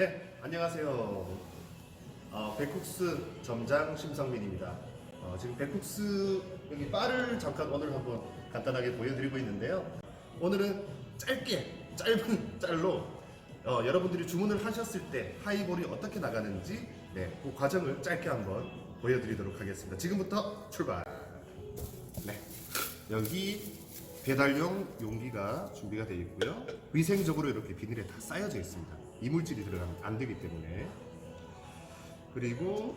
네, 안녕하세요. 어, 백국스 점장 심성민입니다. 어, 지금 백국스 여기 바를 잠깐 오늘 한번 간단하게 보여드리고 있는데요. 오늘은 짧게 짧은 짤로 어, 여러분들이 주문을 하셨을 때 하이볼이 어떻게 나가는지 네, 그 과정을 짧게 한번 보여드리도록 하겠습니다. 지금부터 출발. 네, 여기 배달용 용기가 준비가 되어 있고요. 위생적으로 이렇게 비닐에 다 쌓여져 있습니다. 이물질이 들어가면 안 되기 때문에. 그리고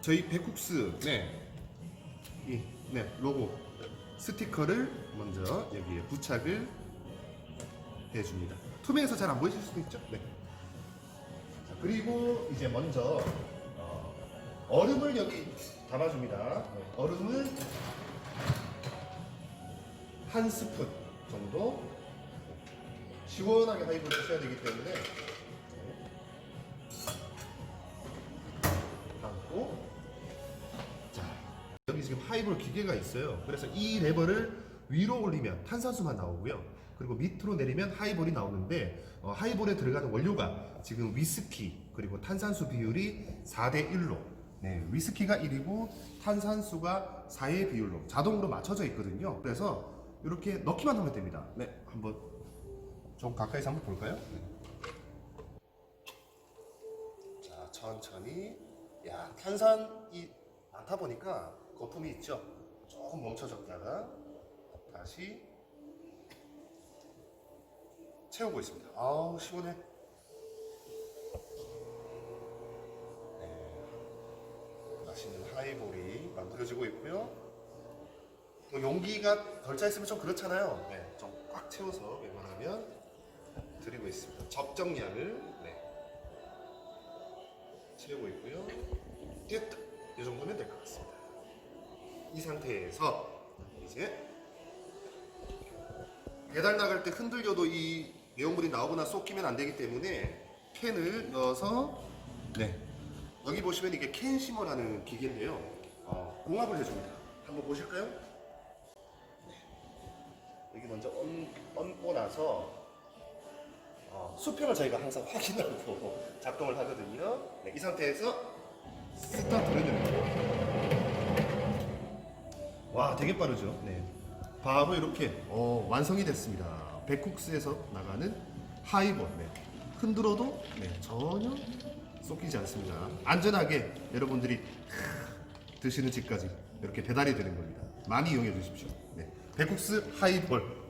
저희 백국스 네, 이 네, 로고 스티커를 먼저 여기에 부착을 해줍니다. 투명해서 잘 안 보이실 수도 있죠. 네. 자, 그리고 이제 먼저 어, 얼음을 여기 담아줍니다. 네, 얼음을 한 스푼 정도 시원하게 하이볼 드셔야 되기 때문에 하이볼 기계가 있어요. 그래서 이 레버를 위로 올리면 탄산수만 나오고요. 그리고 밑으로 내리면 하이볼이 나오는데 어, 하이볼에 들어가는 원료가 지금 위스키 그리고 탄산수 비율이 4대 1로. 네, 위스키가 1이고 탄산수가 4의 비율로 자동으로 맞춰져 있거든요. 그래서 이렇게 넣기만 하면 됩니다. 네 한번 좀 가까이서 한번 볼까요? 네. 자 천천히. 야 탄산이 많다 보니까 거품이 있죠 조금 멈춰졌다가 다시 채우고 있습니다 아우 시원해 네. 맛있는 하이볼이 만들어지고 있고요 뭐 용기가 덜 차 있으면 좀 그렇잖아요 네, 좀 꽉 채워서 웬만하면 드리고 있습니다 적정량을 네. 채우고 있고요. 됐다. 이 정도면 될 것 같습니다. 이 상태에서 이제 배달 나갈 때 흔들려도 이 내용물이 나오거나 쏟기면 안 되기 때문에 캔을 넣어서 네 여기 보시면 이게 캔 시머라는 기계인데요. 어, 공합을 해줍니다. 한번 보실까요? 네. 여기 먼저 얹, 얹고 나서 어, 수평을 저희가 항상 확인하고 작동을 하거든요. 네, 이 상태에서 스타트를 누릅니다. 와, 되게 빠르죠? 네. 바로 이렇게 어, 완성이 됐습니다. 백국스에서 나가는 하이볼. 네. 흔들어도 네, 전혀 쏟기지 않습니다. 안전하게 여러분들이 드시는 집까지 이렇게 배달이 되는 겁니다. 많이 이용해 주십시오. 네. 백국스 하이볼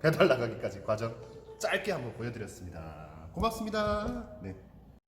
배달 나가기까지 과정 짧게 한번 보여드렸습니다. 고맙습니다. 네.